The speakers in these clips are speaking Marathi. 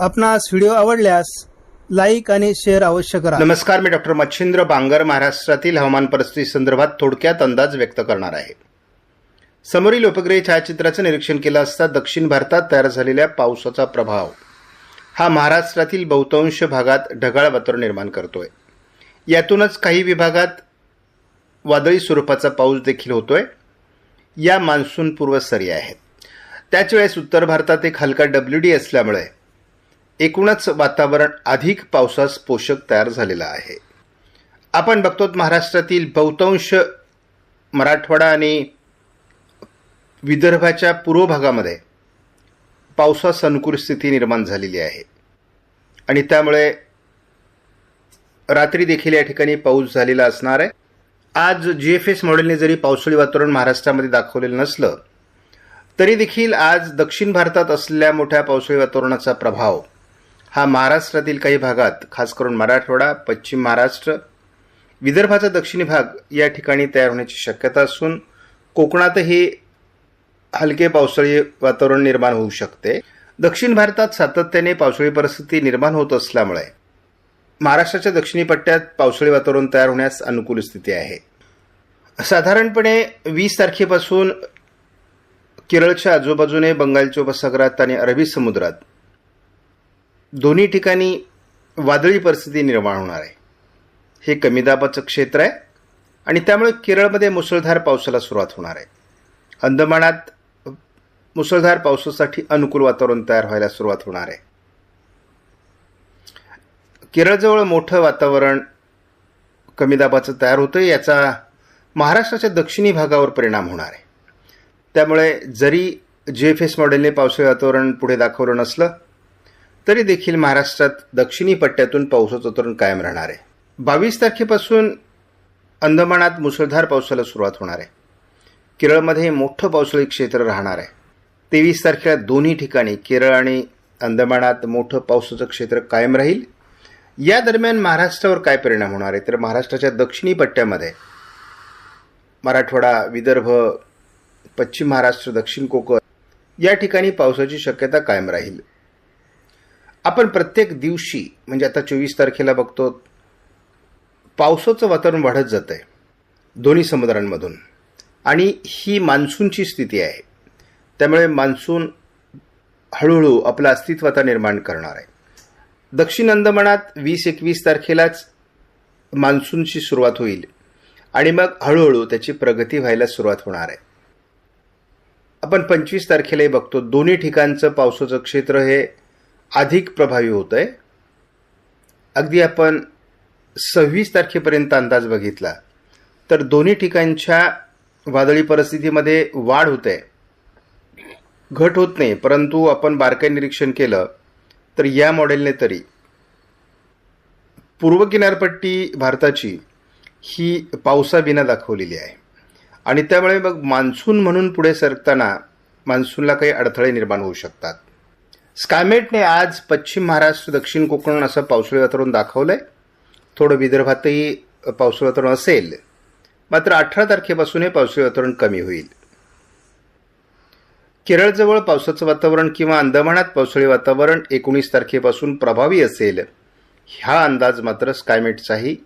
आपणास व्हिडिओ आवडल्यास लाईक आणि शेअर अवश्य करा. नमस्कार मी डॉक्टर मच्छिंद्र बांगर महाराष्ट्रातील हवामान परिस्थिती संदर्भात थोडक्यात अंदाज व्यक्त करणार आहे. समोरील उपग्रह छायाचित्राचं निरीक्षण केलं असता दक्षिण भारतात तयार झालेल्या पावसाचा प्रभाव हा महाराष्ट्रातील बहुतांश भागात ढगाळ वातावरण निर्माण करतोय. यातूनच काही विभागात वादळी स्वरूपाचा पाऊस देखील होतोय. या मान्सूनपूर्व सरी आहेत. त्याच वेळेस उत्तर भारतात एक हलका डब्ल्यू डी असल्यामुळे एकूणच वातावरण अधिक पावसास पोषक तयार झालेलं आहे. आपण बघतो महाराष्ट्रातील बहुतांश मराठवाडा आणि विदर्भाच्या पूर्व भागामध्ये पावसास अनुकूल स्थिती निर्माण झालेली आहे. आणि त्यामुळे रात्री देखील या ठिकाणी पाऊस झालेला असणार आहे. आज जी एफ एस मॉडेलने जरी पावसाळी वातावरण महाराष्ट्रामध्ये दाखवलेलं नसलं तरी देखील आज दक्षिण भारतात असलेल्या मोठ्या पावसाळी वातावरणाचा प्रभाव हा महाराष्ट्रातील काही भागात खास करून मराठवाडा पश्चिम महाराष्ट्र विदर्भाचा दक्षिणी भाग या ठिकाणी तयार होण्याची शक्यता असून कोकणातही हलके पावसाळी वातावरण निर्माण होऊ शकते. दक्षिण भारतात सातत्याने पावसाळी परिस्थिती निर्माण होत असल्यामुळे महाराष्ट्राच्या दक्षिणी पट्ट्यात पावसाळी वातावरण तयार होण्यास अनुकूल स्थिती आहे. साधारणपणे वीस तारखेपासून केरळच्या आजूबाजूने बंगालच्या उपसागरात आणि अरबी समुद्रात दोन्ही ठिकाणी वादळी परिस्थिती निर्माण होणार आहे. हे कमी दाबाचं क्षेत्र आहे आणि त्यामुळे केरळमध्ये मुसळधार पावसाला सुरुवात होणार आहे. अंदमानात मुसळधार पावसासाठी अनुकूल वातावरण तयार व्हायला सुरुवात होणार आहे. केरळजवळ मोठं वातावरण कमी दाबाचं तयार होतं याचा महाराष्ट्राच्या दक्षिणी भागावर परिणाम होणार आहे. त्यामुळे जरी जे एफ एस मॉडेलने पावसाळी वातावरण पुढे दाखवलं नसलं तरी देखील महाराष्ट्रात दक्षिणी पट्ट्यातून पावसाचं तरुण कायम राहणार आहे. बावीस तारखेपासून अंदमानात मुसळधार पावसाला सुरुवात होणार आहे. केरळमध्ये मोठं पावसाळी क्षेत्र राहणार आहे. तेवीस तारखेला दोन्ही ठिकाणी केरळ आणि अंदमानात मोठं पावसाचं क्षेत्र कायम राहील. या दरम्यान महाराष्ट्रावर काय परिणाम होणार आहे? तर महाराष्ट्राच्या दक्षिणी पट्ट्यामध्ये मराठवाडा विदर्भ पश्चिम महाराष्ट्र दक्षिण कोकण या ठिकाणी पावसाची शक्यता कायम राहील. आपण प्रत्येक दिवशी म्हणजे आता चोवीस तारखेला बघतो पावसाचं वातावरण वाढत जात आहे दोन्ही समुद्रांमधून. आणि ही मान्सूनची स्थिती आहे. त्यामुळे मान्सून हळूहळू आपलं अस्तित्वता निर्माण करणार आहे. दक्षिण अंदमानात वीस एकवीस तारखेलाच मान्सूनची सुरुवात होईल. आणि मग हळूहळू त्याची प्रगती व्हायला सुरुवात होणार आहे. आपण पंचवीस तारखेलाही बघतो दोन्ही ठिकाणचं पावसाचं क्षेत्र हे अधिक प्रभावी होत आहे अगदी आपण सव्वीस तारखेपर्यंत अंदाज बघितला तर दोन्ही ठिकाणच्या वादळी परिस्थितीमध्ये वाढ होते. घट होत नाही परंतु आपण बारकाई निरीक्षण केलं तर या मॉडेलने तरी. पूर्व किनारपट्टी भारताची ही पावसाविना दाखवलेली आहे. आणि त्यामुळे मग मान्सून म्हणून पुढे सरकताना मान्सूनला काही अडथळे निर्माण होऊ शकतात. स्कायमेटने आज पश्चिम महाराष्ट्र दक्षिण कोकण असं पावसाळी वातावरण दाखवलं आहे थोडं विदर्भातही पावसाळी वातावरण असेल. मात्र अठरा तारखेपासून हे पावसाळी वातावरण कमी होईल. केरळजवळ पावसाचं वातावरण किंवा अंदमानात पावसाळी वातावरण एकोणीस तारखेपासून प्रभावी असेल हा अंदाज मात्र स्कायमेटचाही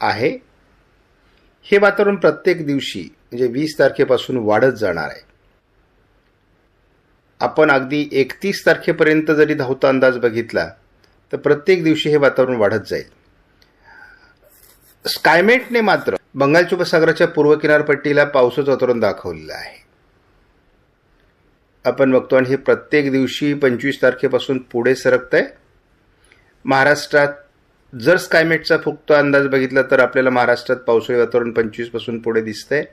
आहे. हे वातावरण प्रत्येक दिवशी म्हणजे वीस तारखेपासून वाढत जाणार आहे. आपण अगदी एकतीस तारखेपर्यंत जरी धावता अंदाज बघितला तर प्रत्येक दिवशी हे वातावरण वाढत जाईल. स्कायमेटने मात्र बंगालच्या उपसागराच्या पूर्व किनारपट्टीला पावसाचं वातावरण दाखवलेलं आहे. आपण बघतो आणि हे प्रत्येक दिवशी पंचवीस तारखेपासून पुढे सरकत आहे महाराष्ट्रात जर स्कायमेटचा फुक्त अंदाज बघितला तर आपल्याला महाराष्ट्रात पावसाळी वातावरण पंचवीसपासून पुढे दिसतंय.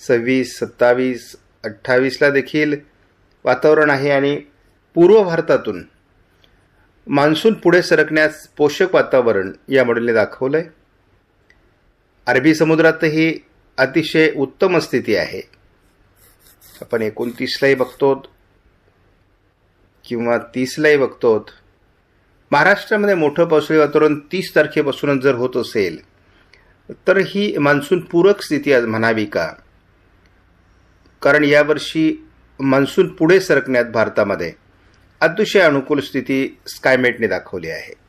सव्वीस सत्तावीस अठ्ठावीसला देखील वातावरण आहे आणि पूर्व भारतातून मान्सून पुढे सरकण्यास पोषक वातावरण या मॉडेलने दाखवलं आहे अरबी समुद्रातही अतिशय उत्तम स्थिती आहे. आपण एकोणतीसलाही बघतो किंवा तीसलाही बघतो महाराष्ट्रामध्ये मोठं पावसाळी वातावरण तीस तारखेपासूनच जर होत असेल तर ही मान्सून पूरक स्थिती आज म्हणावी का? कारण यावर्षी मान्सून पुढे सरकण्यात भारतामध्ये अतिशय अनुकूल स्थिती स्कायमेटने दाखवली आहे.